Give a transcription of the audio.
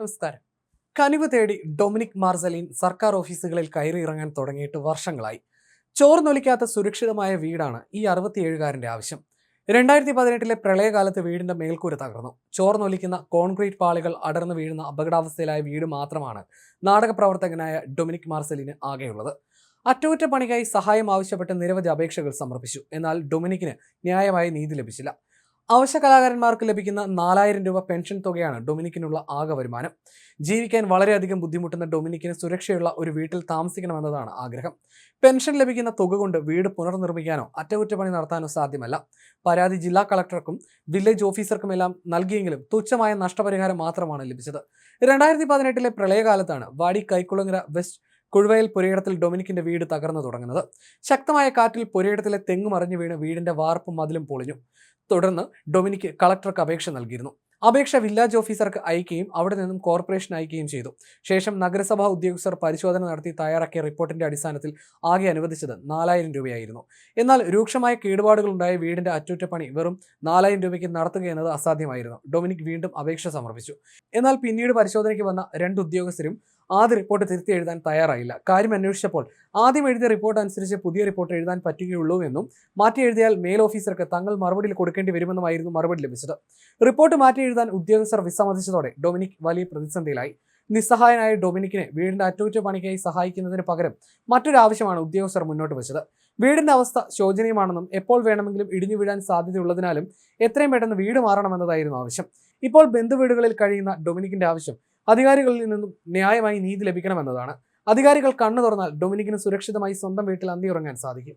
നമസ്കാരം. കനിവ് തേടി ഡൊമിനിക് മാർസലിൻ സർക്കാർ ഓഫീസുകളിൽ കയറിയിറങ്ങാൻ തുടങ്ങിയിട്ട് വർഷങ്ങളായി. ചോർന്നൊലിക്കാത്ത സുരക്ഷിതമായ വീടാണ് ഈ അറുപത്തിയേഴുകാരന്റെ ആവശ്യം. രണ്ടായിരത്തി പതിനെട്ടിലെ പ്രളയകാലത്ത് വീടിന്റെ മേൽക്കൂര തകർന്നു. ചോർന്നൊലിക്കുന്ന കോൺക്രീറ്റ് പാളികൾ അടർന്നു വീഴുന്ന അപകടാവസ്ഥയിലായ വീട് മാത്രമാണ് നാടക പ്രവർത്തകനായ ഡൊമിനിക് മാർസലിന് ആകെയുള്ളത്. അറ്റകുറ്റപ്പണിക്കായി സഹായം ആവശ്യപ്പെട്ട് നിരവധി അപേക്ഷകൾ സമർപ്പിച്ചു. എന്നാൽ ഡൊമിനിക്കിന് ന്യായമായ നീതി ലഭിച്ചില്ല. അവശ്യ കലാകാരന്മാർക്ക് ലഭിക്കുന്ന നാലായിരം രൂപ പെൻഷൻ തുകയാണ് ഡൊമിനിക്കിനുള്ള ആകെ വരുമാനം. ജീവിക്കാൻ വളരെയധികം ബുദ്ധിമുട്ടുന്ന ഡൊമിനിക്കിന് സുരക്ഷയുള്ള ഒരു വീട്ടിൽ താമസിക്കണമെന്നതാണ് ആഗ്രഹം. പെൻഷൻ ലഭിക്കുന്ന തുക കൊണ്ട് വീട് പുനർനിർമ്മിക്കാനോ അറ്റകുറ്റപ്പണി നടത്താനോ സാധ്യമല്ല. പരാതി ജില്ലാ കളക്ടർക്കും വില്ലേജ് ഓഫീസർക്കുമെല്ലാം നൽകിയെങ്കിലും തുച്ഛമായ നഷ്ടപരിഹാരം മാത്രമാണ് ലഭിച്ചത്. രണ്ടായിരത്തി പതിനെട്ടിലെ പ്രളയകാലത്താണ് വാടി കൈക്കുളങ്ങര വെസ്റ്റ് കുഴുവയൽ പുരയിടത്തിൽ ഡൊമിനിക്കിന്റെ വീട് തകർന്നു തുടങ്ങുന്നത്. ശക്തമായ കാറ്റിൽ പുരയിടത്തിലെ തെങ്ങ് മറിഞ്ഞു വീണ് വീടിന്റെ വാർപ്പും മതിലും പൊളിഞ്ഞു. തുടർന്ന് ഡൊമിനിക്ക് കളക്ടർക്ക് അപേക്ഷ നൽകിയിരുന്നു. അപേക്ഷ വില്ലേജ് ഓഫീസർക്ക് അയക്കുകയും അവിടെ നിന്നും കോർപ്പറേഷൻ അയക്കുകയും ചെയ്തു. ശേഷം നഗരസഭാ ഉദ്യോഗസ്ഥർ പരിശോധന നടത്തി തയ്യാറാക്കിയ റിപ്പോർട്ടിന്റെ അടിസ്ഥാനത്തിൽ ആകെ അനുവദിച്ചത് നാലായിരം രൂപയായിരുന്നു. എന്നാൽ രൂക്ഷമായ കേടുപാടുകൾ ഉണ്ടായ വീടിന്റെ അറ്റകുറ്റപ്പണി വെറും നാലായിരം രൂപയ്ക്ക് നടത്തുക എന്നത് അസാധ്യമായിരുന്നു. ഡൊമിനിക് വീണ്ടും അപേക്ഷ സമർപ്പിച്ചു. എന്നാൽ പിന്നീട് പരിശോധനയ്ക്ക് വന്ന രണ്ട് ഉദ്യോഗസ്ഥരും ആദ്യ റിപ്പോർട്ട് തിരുത്തി എഴുതാൻ തയ്യാറായില്ല. കാര്യം അന്വേഷിച്ചപ്പോൾ ആദ്യം എഴുതിയ റിപ്പോർട്ട് അനുസരിച്ച് പുതിയ റിപ്പോർട്ട് എഴുതാൻ പറ്റുകയുള്ളൂ എന്നും മാറ്റി എഴുതിയാൽ മേൽ ഓഫീസർക്ക് തങ്ങൾ മറുപടി കൊടുക്കേണ്ടി വരുമെന്നുമായിരുന്നു മറുപടി ലഭിച്ചത്. റിപ്പോർട്ട് മാറ്റി എഴുതാൻ ഉദ്യോഗസ്ഥർ വിസമ്മതിച്ചതോടെ ഡൊമിനിക് വലിയ പ്രതിസന്ധിയിലായി. നിസ്സഹായനായ ഡൊമിനിക്കിനെ വീടിന്റെ അറ്റകുറ്റപ്പണിക്കായി സഹായിക്കുന്നതിന് പകരം മറ്റൊരാവശ്യമാണ് ഉദ്യോഗസ്ഥർ മുന്നോട്ട് വെച്ചത്. വീടിന്റെ അവസ്ഥ ശോചനീയമാണെന്നും എപ്പോൾ വേണമെങ്കിലും ഇടിഞ്ഞു വീഴാൻ സാധ്യതയുള്ളതിനാലും എത്രയും പെട്ടെന്ന് വീട് മാറണമെന്നതായിരുന്നു ആവശ്യം. ഇപ്പോൾ ബന്ധുവീടുകളിൽ കഴിയുന്ന ഡൊമിനിക്കിന്റെ ആവശ്യം അധികാരികളിൽ നിന്നും ന്യായമായി നീതി ലഭിക്കണമെന്നതാണ്. അധികാരികൾ കണ്ണു തുറന്നാൽ ഡൊമിനിക്കിന് സുരക്ഷിതമായി സ്വന്തം വീട്ടിൽ അന്തിയുറങ്ങാൻ സാധിക്കും.